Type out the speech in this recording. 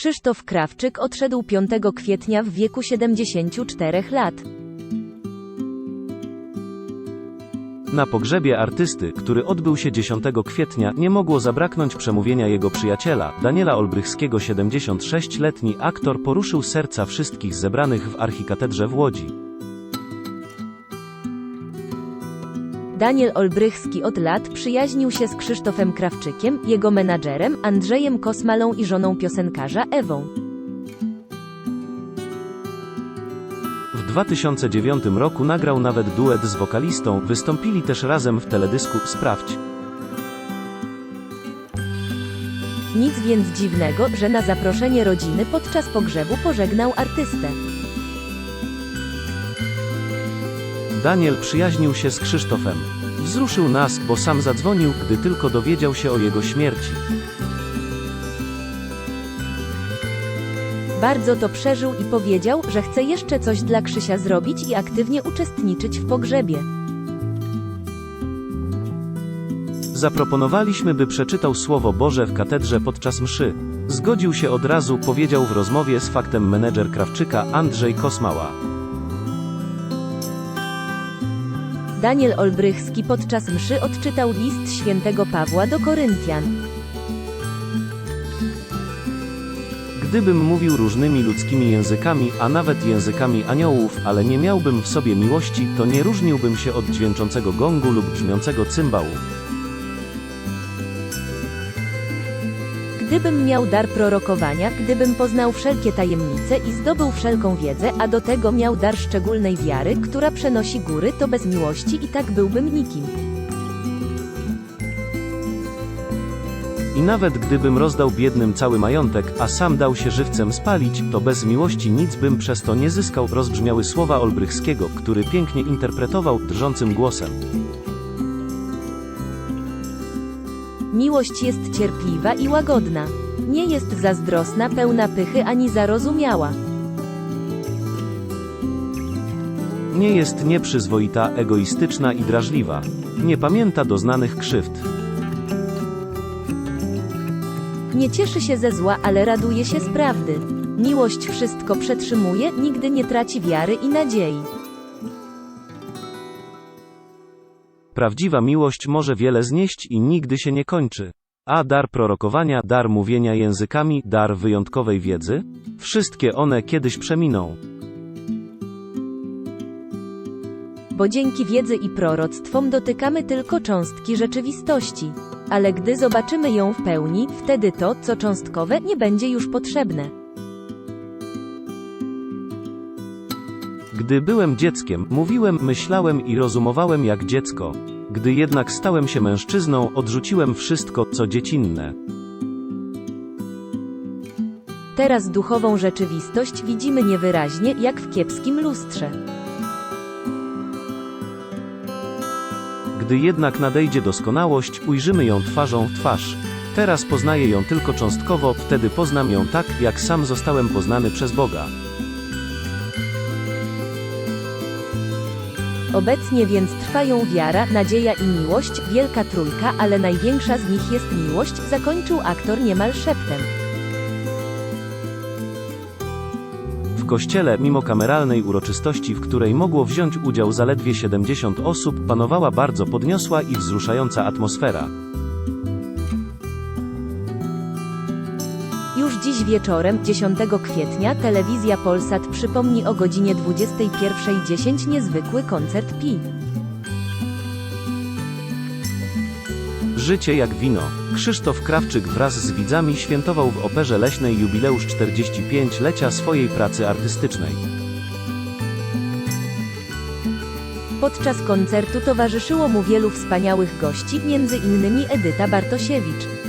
Krzysztof Krawczyk odszedł 5 kwietnia w wieku 74 lat. Na pogrzebie artysty, który odbył się 10 kwietnia, nie mogło zabraknąć przemówienia jego przyjaciela, Daniela Olbrychskiego 76-letni aktor poruszył serca wszystkich zebranych w archikatedrze w Łodzi. Daniel Olbrychski od lat przyjaźnił się z Krzysztofem Krawczykiem, jego menadżerem, Andrzejem Kosmalą i żoną piosenkarza Ewą. W 2009 roku nagrał nawet duet z wokalistą, wystąpili też razem w teledysku Sprawdź. Nic więc dziwnego, że na zaproszenie rodziny podczas pogrzebu pożegnał artystę. Daniel przyjaźnił się z Krzysztofem. Wzruszył nas, bo sam zadzwonił, gdy tylko dowiedział się o jego śmierci. Bardzo to przeżył i powiedział, że chce jeszcze coś dla Krzysia zrobić i aktywnie uczestniczyć w pogrzebie. Zaproponowaliśmy, by przeczytał Słowo Boże w katedrze podczas mszy. Zgodził się od razu, powiedział w rozmowie z faktem menedżer Krawczyka Andrzej Kosmała. Daniel Olbrychski podczas mszy odczytał list świętego Pawła do Koryntian. Gdybym mówił różnymi ludzkimi językami, a nawet językami aniołów, ale nie miałbym w sobie miłości, to nie różniłbym się od dźwięczącego gongu lub brzmiącego cymbału. Gdybym miał dar prorokowania, gdybym poznał wszelkie tajemnice i zdobył wszelką wiedzę, a do tego miał dar szczególnej wiary, która przenosi góry, to bez miłości i tak byłbym nikim. I nawet gdybym rozdał biednym cały majątek, a sam dał się żywcem spalić, to bez miłości nic bym przez to nie zyskał, rozbrzmiały słowa Olbrychskiego, który pięknie interpretował drżącym głosem. Miłość jest cierpliwa i łagodna. Nie jest zazdrosna, pełna pychy ani zarozumiała. Nie jest nieprzyzwoita, egoistyczna i drażliwa. Nie pamięta doznanych krzywd. Nie cieszy się ze zła, ale raduje się z prawdy. Miłość wszystko przetrzymuje, nigdy nie traci wiary i nadziei. Prawdziwa miłość może wiele znieść i nigdy się nie kończy. A dar prorokowania, dar mówienia językami, dar wyjątkowej wiedzy? Wszystkie one kiedyś przeminą. Bo dzięki wiedzy i proroctwom dotykamy tylko cząstki rzeczywistości. Ale gdy zobaczymy ją w pełni, wtedy to, co cząstkowe, nie będzie już potrzebne. Gdy byłem dzieckiem, mówiłem, myślałem i rozumowałem jak dziecko. Gdy jednak stałem się mężczyzną, odrzuciłem wszystko, co dziecinne. Teraz duchową rzeczywistość widzimy niewyraźnie, jak w kiepskim lustrze. Gdy jednak nadejdzie doskonałość, ujrzymy ją twarzą w twarz. Teraz poznaję ją tylko cząstkowo, wtedy poznam ją tak, jak sam zostałem poznany przez Boga. Obecnie więc trwają wiara, nadzieja i miłość, wielka trójka, ale największa z nich jest miłość, zakończył aktor niemal szeptem. W kościele, mimo kameralnej uroczystości, w której mogło wziąć udział zaledwie 70 osób, panowała bardzo podniosła i wzruszająca atmosfera. Już dziś wieczorem, 10 kwietnia, telewizja Polsat przypomni o godzinie 21.10 niezwykły koncert Pi. Życie jak wino. Krzysztof Krawczyk wraz z widzami świętował w Operze Leśnej jubileusz 45-lecia swojej pracy artystycznej. Podczas koncertu towarzyszyło mu wielu wspaniałych gości, innymi Edyta Bartosiewicz.